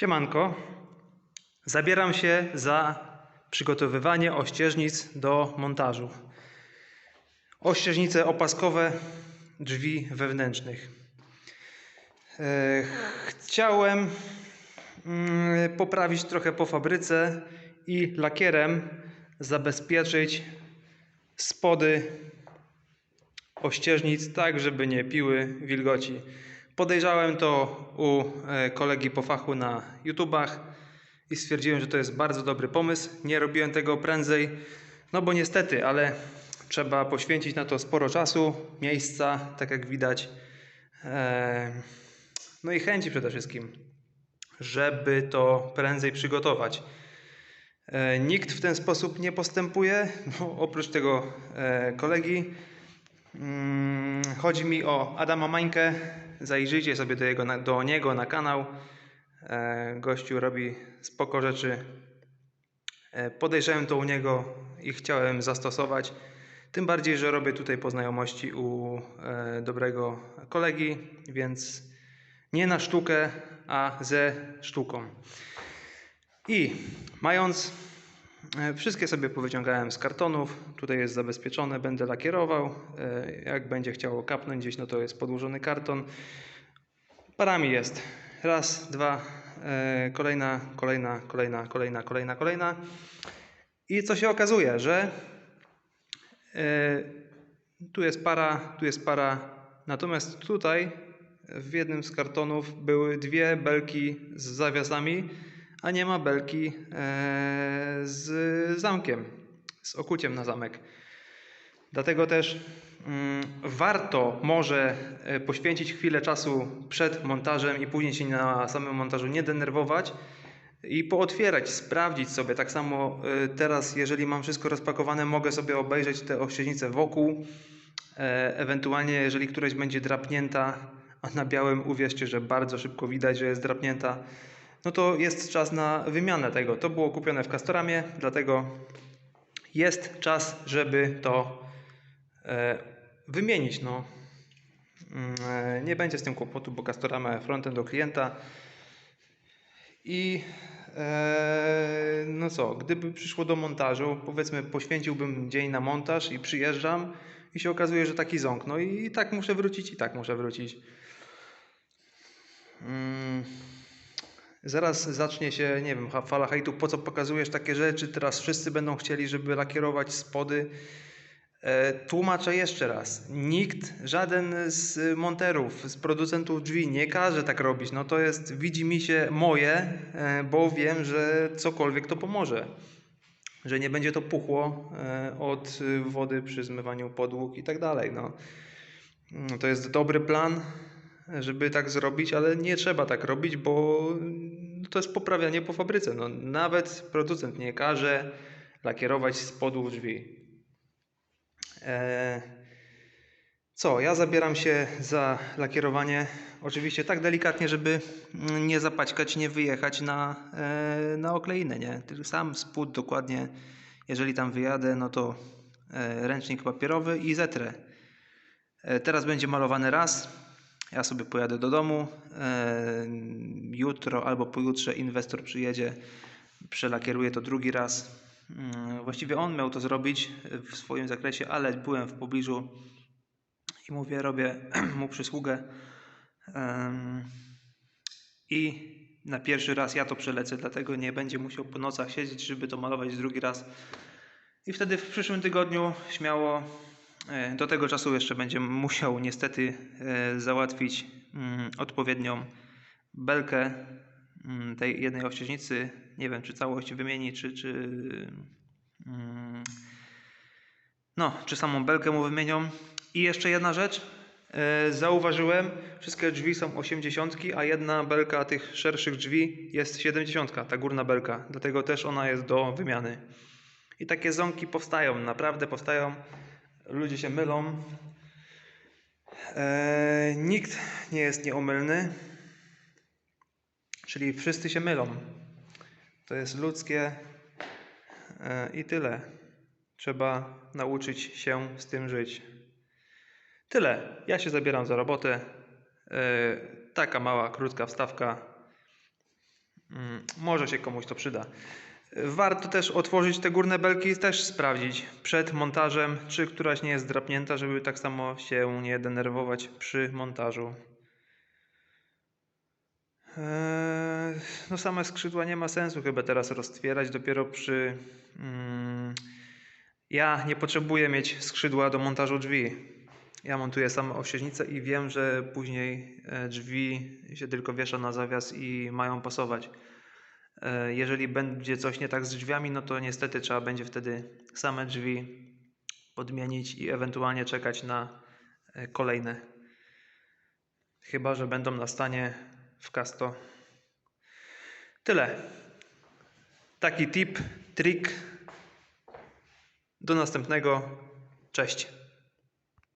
Siemanko. Zabieram się za przygotowywanie ościeżnic do montażu. Ościeżnice opaskowe drzwi wewnętrznych. E, Chciałem mm, poprawić trochę po fabryce i lakierem zabezpieczyć spody ościeżnic tak, żeby nie piły wilgoci. Podejrzałem to u e, kolegi po fachu na YouTubach i stwierdziłem, że to jest bardzo dobry pomysł. Nie robiłem tego prędzej, no bo niestety, ale trzeba poświęcić na to sporo czasu, miejsca, tak jak widać. E, No i chęci przede wszystkim, żeby to prędzej przygotować. E, Nikt w ten sposób nie postępuje, no, oprócz tego kolegi. Mm, Chodzi mi o Adama Mańkę. Zajrzyjcie sobie do, jego, do niego na kanał. E, Gościu robi spoko rzeczy. E, Podejrzałem to u niego i chciałem zastosować. Tym bardziej, że robię tutaj po znajomości u e, dobrego kolegi, więc nie na sztukę, a ze sztuką. I mając wszystkie sobie powyciągałem z kartonów, tutaj jest zabezpieczone, będę lakierował. E, Jak będzie chciało kapnąć gdzieś, no to jest podłożony karton. Parami jest. Raz, dwa, e, kolejna, kolejna, kolejna, kolejna, kolejna, kolejna. I co się okazuje, że e, tu jest para, tu jest para. Natomiast tutaj w jednym z kartonów były dwie belki z zawiasami, a nie ma belki e, z zamkiem, z okuciem na zamek. Dlatego też mm, warto może e, poświęcić chwilę czasu przed montażem i później się na samym montażu nie denerwować i pootwierać, sprawdzić sobie. Tak samo e, teraz, jeżeli mam wszystko rozpakowane, mogę sobie obejrzeć te ościeżnice wokół. Ewentualnie, jeżeli któraś będzie drapnięta, a na białym uwierzcie, że bardzo szybko widać, że jest drapnięta, no to jest czas na wymianę tego. To było kupione w Castoramie, dlatego jest czas, żeby to e, wymienić. No. Mm, e, Nie będzie z tym kłopotu, bo Castorama frontem do klienta. I e, no co, gdyby przyszło do montażu, powiedzmy poświęciłbym dzień na montaż i przyjeżdżam i się okazuje, że taki ząg. No i tak muszę wrócić, i tak muszę wrócić. Mm, Zaraz zacznie się, nie wiem, fala hejtu, po co pokazujesz takie rzeczy, teraz wszyscy będą chcieli, żeby lakierować spody. E, tłumaczę jeszcze raz. Nikt, żaden z monterów, z producentów drzwi nie każe tak robić. No to jest, widzi mi się moje, e, bo wiem, że cokolwiek to pomoże. Że nie będzie to puchło e, od wody przy zmywaniu podłóg i tak dalej. No. Mm, To jest dobry plan, żeby tak zrobić, ale nie trzeba tak robić, bo to jest poprawianie po fabryce. No, nawet producent nie każe lakierować z podłóg drzwi. E, Co? Ja zabieram się za lakierowanie. Oczywiście tak delikatnie, żeby mm, nie zapaćkać, nie wyjechać na, e, na okleinę, nie? Sam spód dokładnie, jeżeli tam wyjadę, no to e, ręcznik papierowy i zetrę. E, Teraz będzie malowany raz. Ja sobie pojadę do domu. E, Jutro albo pojutrze inwestor przyjedzie, przelakieruje to drugi raz. Mm, Właściwie on miał to zrobić w swoim zakresie, ale byłem w pobliżu i mówię, robię mu przysługę. I na pierwszy raz ja to przelecę, dlatego nie będzie musiał po nocach siedzieć, żeby to malować drugi raz. I wtedy w przyszłym tygodniu śmiało do tego czasu jeszcze będzie musiał niestety e, załatwić mm, odpowiednią belkę mm, tej jednej ościeżnicy. Nie wiem, czy całość wymieni, czy, czy, mm, no, czy samą belkę mu wymienią. I jeszcze jedna rzecz. E, Zauważyłem, wszystkie drzwi są 80, a jedna belka tych szerszych drzwi jest 70, ta górna belka. Dlatego też ona jest do wymiany. I takie ząbki powstają, naprawdę powstają. Ludzie się mylą. E, nikt nie jest nieomylny, czyli wszyscy się mylą. To jest ludzkie e, i tyle. Trzeba nauczyć się z tym żyć. Tyle. Ja się zabieram za robotę. E, taka mała, krótka wstawka. Mm, Może się komuś to przyda. Warto też otworzyć te górne belki i też sprawdzić przed montażem, czy któraś nie jest drapnięta, żeby tak samo się nie denerwować przy montażu. Eee, No same skrzydła nie ma sensu chyba teraz roztwierać, dopiero przy... Mm, ja nie potrzebuję mieć skrzydła do montażu drzwi. Ja montuję same osiecznice i wiem, że później e, drzwi się tylko wiesza na zawias i mają pasować. E, Jeżeli będzie coś nie tak z drzwiami, no to niestety trzeba będzie wtedy same drzwi podmienić i ewentualnie czekać na e, kolejne. Chyba, że będą na stanie w kasto. Tyle. Taki tip, trik. Do następnego. Cześć.